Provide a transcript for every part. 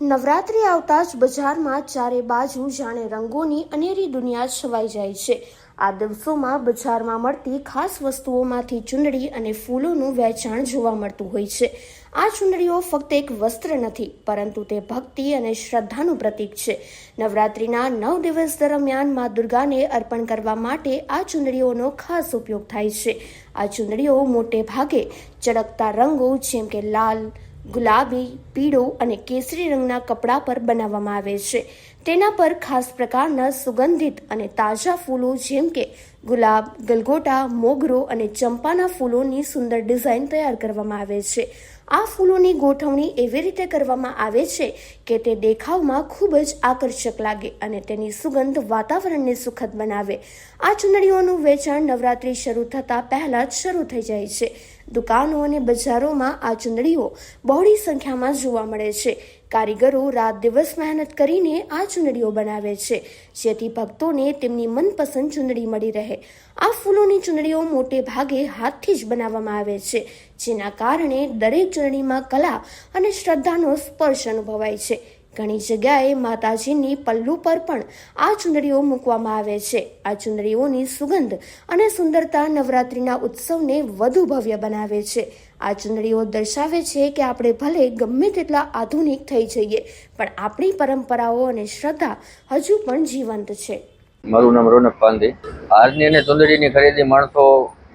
નવરાત્રિ આવતા જ બજારમાં ચારે બાજુ જાણે રંગોની અનેરી દુનિયા છવાઈ જાય છે. આ દિવસોમાં બજારમાં મળતી ખાસ વસ્તુઓમાંથી ચૂંદડી અને ફૂલોનું વેચાણ જોવા મળતું હોય છે. આ ચૂંદડીઓ ફક્ત એક વસ્ત્ર નથી, પરંતુ તે ભક્તિ અને શ્રદ્ધાનું પ્રતીક છે. નવરાત્રિના નવ દિવસ દરમિયાન મા દુર્ગાને અર્પણ કરવા માટે આ ચૂંદડીઓનો ખાસ ઉપયોગ થાય છે. આ ચૂંદડીઓ મોટે ભાગે ચળકતા રંગો જેમ કે લાલ ગુલાબી, પીળો અને કેસરી રંગના કપડા પર બનાવવામાં આવે છે. તેના પર ખાસ પ્રકારના સુગંધિત અને તાજા ફૂલો જેમ કે ગુલાબ, ગલગોટા, મોગરો અને ચંપાના ફૂલોની સુંદર ડિઝાઇન તૈયાર કરવામાં આવે છે. આ ફૂલોની ગોઠવણી એવી રીતે કરવામાં આવે છે કે તે દેખાવમાં ખૂબ જ આકર્ષક લાગે અને તેની સુગંધ વાતાવરણને સુખદ બનાવે. આ ચૂંદડીઓનું વેચાણ નવરાત્રિ શરૂ થતાં પહેલાં જ શરૂ થઈ જાય છે. દુકાનો અને બજારોમાં આ ચૂંદડીઓ બહોળી સંખ્યામાં જોવા મળે છે. કારીગરો રાત દિવસ મહેનત કરીને આ ચૂંદડીઓ બનાવે છે. જેથી ભક્તોને તેમની મનપસંદ ચૂંદડી મળી રહે. આ ફૂલોની ચૂંદડીઓ મોટે ભાગે હાથથી જ બનાવવામાં આવે છે, જેના કારણે દરેક ચૂંદડીમાં કલા અને શ્રદ્ધાનો સ્પર્શ અનુભવાય છે. ઘણી જગ્યાએ માતાજીની પલ્લુ પર પણ આ ચુંદડીઓ મૂકવામાં આવે છે. આ ચુંદડીઓની સુગંધ અને સુંદરતા નવરાત્રિના ઉત્સવને વધુ ભવ્ય બનાવે છે. આ ચુંદડીઓ દર્શાવે છે કે આપણે ભલે ગમે તેટલા આધુનિક થઈ જઈએ, પણ આપણી પરંપરાઓ અને શ્રદ્ધા હજુ પણ જીવંત છે. મારું નામ રોનક પાંધી હારની અને ચુંદડીની ખરીદી માણસો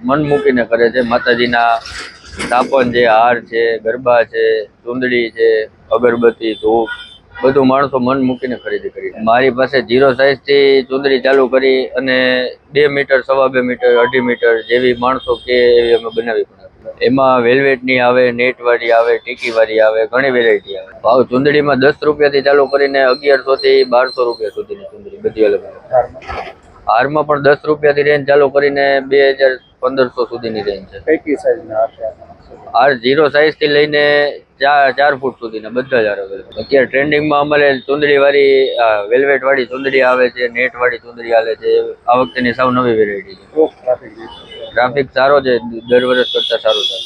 મન મૂકીને કરે છે. માતાજીના તાપન છે, હાર છે, ગરબા છે, ચુંદડી છે, અગરબત્તી, ધૂપ. બધું માણસો મન મૂકીને ખરીદી કરી મારી પાસે ઝીરો સાઇઝથી ચુંદડી ચાલુ કરી અને બે મીટર, સવા બે મીટર, અઢી મીટર જેવી માણસો કે એવી અમે બનાવી પણ એમાં વેલ્વેટની આવે, નેટવાળી આવે, ટીકીવાળી આવે, ઘણી વેરાયટી આવે. ભાવ ચુંદડીમાં દસ રૂપિયાથી ચાલુ કરીને અગિયારસો થી બારસો રૂપિયા સુધીની ચુંદડી બધી અલગ હારમાં પણ દસ રૂપિયાથી રેન્જ ચાલુ કરીને બે હજાર પંદરસો સુધીની રેન્જ છે. કઈ કઈ સાઈઝના હશે હાર ઝીરો સાઇઝથી લઈને ચાર ચાર ફૂટ સુધીના બધા જ હાર અત્યારે ટ્રેન્ડિંગમાં અમારે ચુંદડી વાળી વેલ્વેટ વાળી ચુંદડી આવે છે નેટ વાળી ચુંદડી આવે છે આ વખતેની સાવ નવી વેરાયટી છે. ટ્રાફિક સારો છે દર વર્ષ કરતા સારું છે.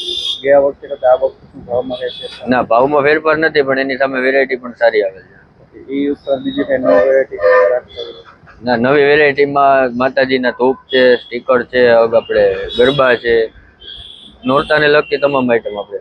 ગયા વખતે કરતા આ વખતે શું ભાવમાં રહેશે ના ભાવમાં ફેરફાર નથી પણ એની સામે વેરાયટી પણ સારી આવે છે. એ ઉપર બીજી કઈ નવી વેરાયટી ના, નવી વેરાયટીમાં માતાજીના ધૂપ છે, સ્ટીકર છે આપણે ગરબા છે. નોરતાને લગતી તમામ આઈટમ આપણે